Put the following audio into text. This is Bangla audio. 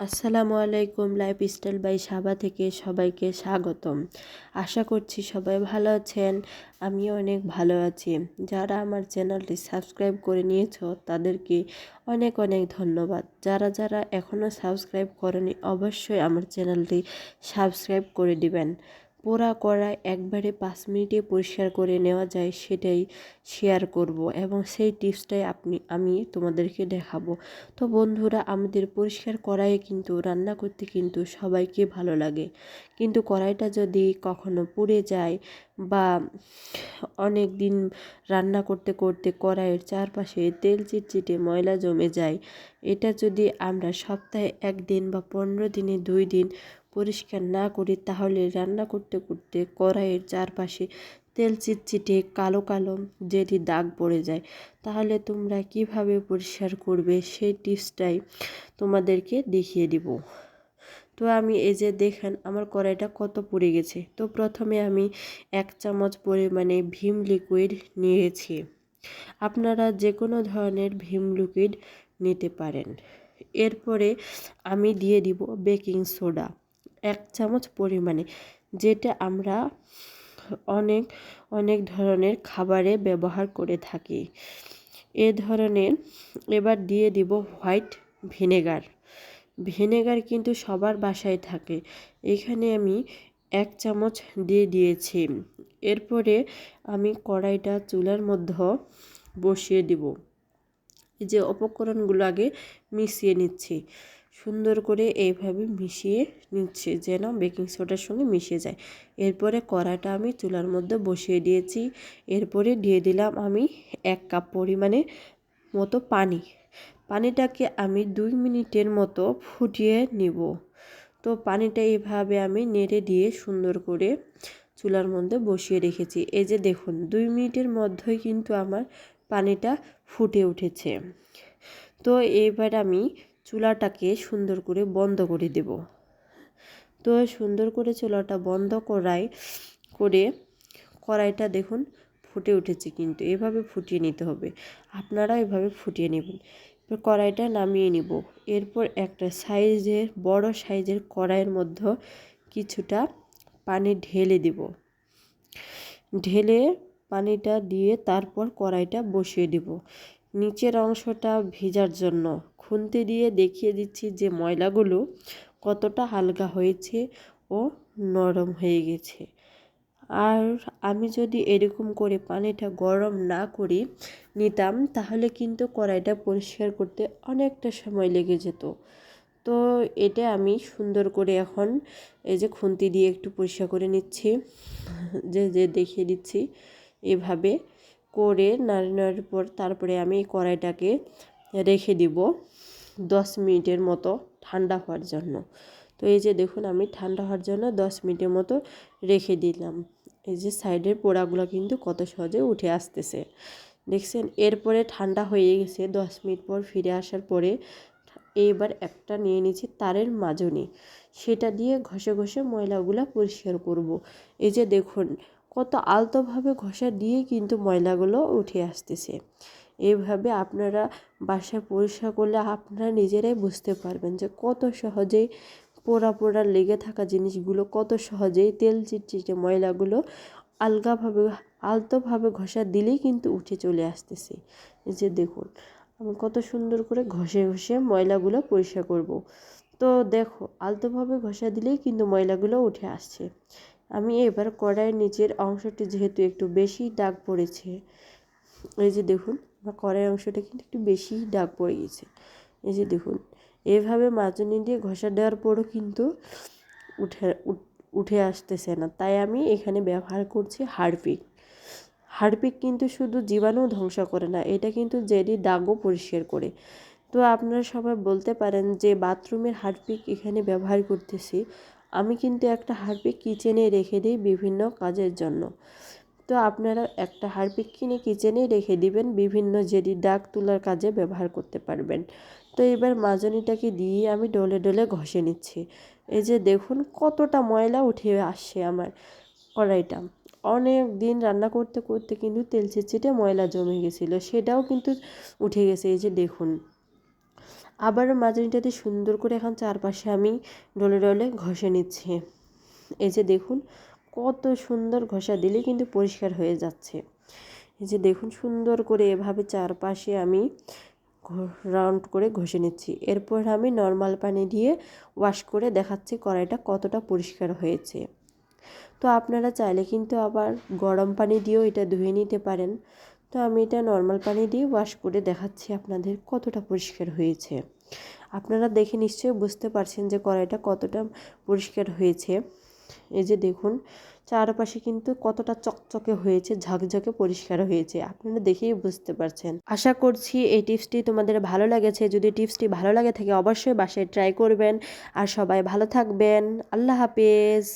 আসসালামু আলাইকুম লাইফ স্টাইল বাই সাবা থেকে সবাইকে স্বাগতম। আশা করছি সবাই ভালো আছেন, আমিও অনেক ভালো আছি। যারা আমার চ্যানেলটি সাবস্ক্রাইব করে নিয়েছ, তাদেরকে অনেক অনেক ধন্যবাদ। যারা যারা এখনও সাবস্ক্রাইব করেনি, অবশ্যই আমার চ্যানেলটি সাবস্ক্রাইব করে দিবেন। পোড়া কড়াই একবারে পাঁচ মিনিটে পরিষ্কার করে নেওয়া যায়, সেটাই শেয়ার করব এবং সেই টিপসটাই আপনি, আমি তোমাদেরকে দেখাবো। তো বন্ধুরা, আমাদের পরিষ্কার কড়াইয়ে কিন্তু রান্না করতে কিন্তু সবাইকে ভালো লাগে। কিন্তু কড়াইটা যদি কখনো পুড়ে যায় বা অনেক দিন রান্না করতে করতে কড়াইয়ের চারপাশে তেল চিটচিটে ময়লা জমে যায়, এটা যদি আমরা সপ্তাহে একদিন বা পনেরো দিনে দুই দিন পরিষ্কার না করি তাহলে রান্না করতে করতে কড়াইয়ের চারপাশে তেল চিটচিটে কালো কালো যেটি দাগ পড়ে যায়, তাহলে তোমরা কীভাবে পরিষ্কার করবে সেই টিপসটাই তোমাদেরকে দেখিয়ে দিব। তো আমি এই যে দেখেন আমার কড়াইটা কত পড়ে গেছে। তো প্রথমে আমি এক চামচ পরিমাণে ভীম লিকুইড নিয়েছি। আপনারা যে কোনো ধরনের ভীম লিকুইড নিতে পারেন। এরপরে আমি দিয়ে দিব বেকিং সোডা। এক চামচ পরিমাণে, যেটা আমরা অনেক অনেক ধরনের খাবারে ব্যবহার করে থাকি। এ ধরনের, এবার দিয়ে দিব হোয়াইট ভিনেগার। ভিনেগার কিন্তু সবার বাসায় থাকে। এখানে আমি এক চামচ দিয়ে দিয়েছি। এরপরে আমি কড়াইটা চুলার মধ্যে বসিয়ে দিব। যে উপকরণগুলো আগে মিশিয়ে নিচ্ছি। সুন্দর করে এইভাবে মিশিয়ে নিচ্ছে যেন বেকিং সোডার সঙ্গে মিশে যায়। এরপরে কড়াটা আমি চুলার মধ্যে বসিয়ে দিয়েছি। এরপরে দিয়ে দিলাম আমি এক কাপ পরিমাণে মতো পানি। পানিটাকে আমি দুই মিনিটের মতো ফুটিয়ে নিব। তো পানিটা এইভাবে আমি নেড়ে দিয়ে সুন্দর করে চুলার মধ্যে বসিয়ে রেখেছি। এই যে দেখুন, দুই মিনিটের মধ্যেই কিন্তু আমার পানিটা ফুটে উঠেছে। তো এবার আমি চুলাটাকে সুন্দর করে বন্ধ করে দেব। তো সুন্দর করে চুলাটা বন্ধ করাই, করে কড়াইটা দেখুন ফুটে উঠেছে কিন্তু, এভাবে ফুটিয়ে নিতে হবে। আপনারা এভাবে ফুটিয়ে নেবেন। কড়াইটা নামিয়ে নিব। এরপর একটা সাইজের, বড় সাইজের কড়াইয়ের মধ্যে কিছুটা পানি ঢেলে দিব। ঢেলে পানিটা দিয়ে তারপর কড়াইটা বসিয়ে দিব। নিচের অংশটা ভেজার জন্য। খুন্তি দিয়ে দেখিয়ে দিচ্ছি যে ময়লাগুলো কতটা হালকা হয়েছে ও নরম হয়ে গেছে। আর আমি যদি এরকম করে পানিটা গরম না করি নিতাম, তাহলে কিন্তু কড়াইটা পরিষ্কার করতে অনেকটা সময় লেগে যেত। তো এটা আমি সুন্দর করে এখন এই যে খুন্তি দিয়ে একটু পরিষ্কার করে নিচ্ছি, যে যে দেখিয়ে দিচ্ছি এভাবে। করে নাড়ি নাড়ার পর তারপরে আমি কড়াইটাকে রেখে দিব দশ মিনিটের মতো ঠান্ডা হওয়ার জন্য। তো এই যে দেখুন, আমি ঠান্ডা হওয়ার জন্য দশ মিনিটের মতো রেখে দিলাম। এই যে সাইডের পোড়াগুলো কিন্তু কত সহজে উঠে আসতেছে। দেখছেন, এরপরে ঠান্ডা হয়ে গেছে, দশ মিনিট পর ফিরে আসার পরে এইবার একটা নিয়ে নিচ্ছি তারের মাজনি। সেটা দিয়ে ঘষে ঘষে ময়লাগুলো পরিষ্কার করব। এই যে দেখুন কত আলতোভাবে ঘষা দিয়ে কিন্তু ময়লাগুলো উঠে আসতেছে। এইভাবে আপনারা বাসায় পরিষ্কার করলে আপনারা নিজেরাই বুঝতে পারবেন যে কত সহজেই পোড়া পোড়া লেগে থাকা জিনিসগুলো, কত সহজেই তেল চিটচিটে ময়লাগুলো আলগাভাবে, আলতোভাবে ঘষা দিলেই কিন্তু উঠে চলে আসতেছে। যে দেখুন, আমি কত সুন্দর করে ঘষে ঘষে ময়লাগুলো পরিষ্কার করব। তো দেখো, আলতোভাবে ঘষা দিলেই কিন্তু ময়লাগুলো উঠে আসছে। আমি এবার কড়াইয়ের নিচের অংশটি যেহেতু একটু বেশি দাগ পড়েছে, এই যে দেখুন, আমার কড়াইয়ের অংশটা কিন্তু একটু বেশি দাগ পড়ে গেছে। এই যে দেখুন, এভাবে মাজনি দিয়ে ঘষা দেওয়ার পরও কিন্তু উঠে উঠে আসতেছে না। তাই আমি এখানে ব্যবহার করছি হারপিক হারপিক কিন্তু শুধু জীবাণু ধ্বংস করে না, এটা কিন্তু জেডি দাগও পরিষ্কার করে। তো আপনারা সবাই বলতে পারেন যে বাথরুমের হারপিক এখানে ব্যবহার করতেছি আমি কিন্তু একটা হারপিক কিচেনে রেখে দিই বিভিন্ন কাজের জন্য। তো আপনারা একটা হারপিক কিনে কিচেনে রেখে দিবেন, বিভিন্ন জেডি দাগ তোলার কাজে ব্যবহার করতে পারবেন। তো এবার মাজনিটাকে দিয়ে আমি ডলে ডলে ঘষে নিচ্ছি। এই যে দেখুন কতটা ময়লা উঠে আসছে আমার কড়াইটা। অনেক দিন রান্না করতে করতে কিন্তু তেল চিটচিটে ময়লা জমে গেছিল, সেটাও কিন্তু উঠে গেছে। এই যে দেখুন। আবারও মাজনিটাতে সুন্দর করে এখন চারপাশে আমি ডলে ডলে ঘষে নিচ্ছি। এই যে দেখুন, কত সুন্দর ঘষা দিলে কিন্তু পরিষ্কার হয়ে যাচ্ছে। এই যে দেখুন, সুন্দর করে এভাবে চারপাশে আমি রাউন্ড করে ঘষে নিচ্ছি। এরপর আমি নর্মাল পানি দিয়ে ওয়াশ করে দেখাচ্ছি কড়াইটা কতটা পরিষ্কার হয়েছে। তো আপনারা চাইলে কিন্তু আবার গরম পানি দিয়েও এটা ধুয়ে নিতে পারেন। তো আমি এটা নর্মাল পানি দিয়ে ওয়াশ করে দেখাচ্ছি আপনাদের কতটা পরিষ্কার হয়েছে। আপনারা দেখে নিশ্চয়ই বুঝতে পারছেন যে কড়াইটা কতটা পরিষ্কার হয়েছে। এই যে দেখুন, চারপাশে কিন্তু কতটা চকচকে হয়েছে, ঝকঝকে পরিষ্কার হয়েছে, আপনারা দেখেই বুঝতে পারছেন। আশা করছি এই টিপসটি তোমাদের ভালো লেগেছে। যদি টিপসটি ভালো লাগে থাকে অবশ্যই বাসায় ট্রাই করবেন। আর সবাই ভালো থাকবেন। আল্লাহ হাফেজ।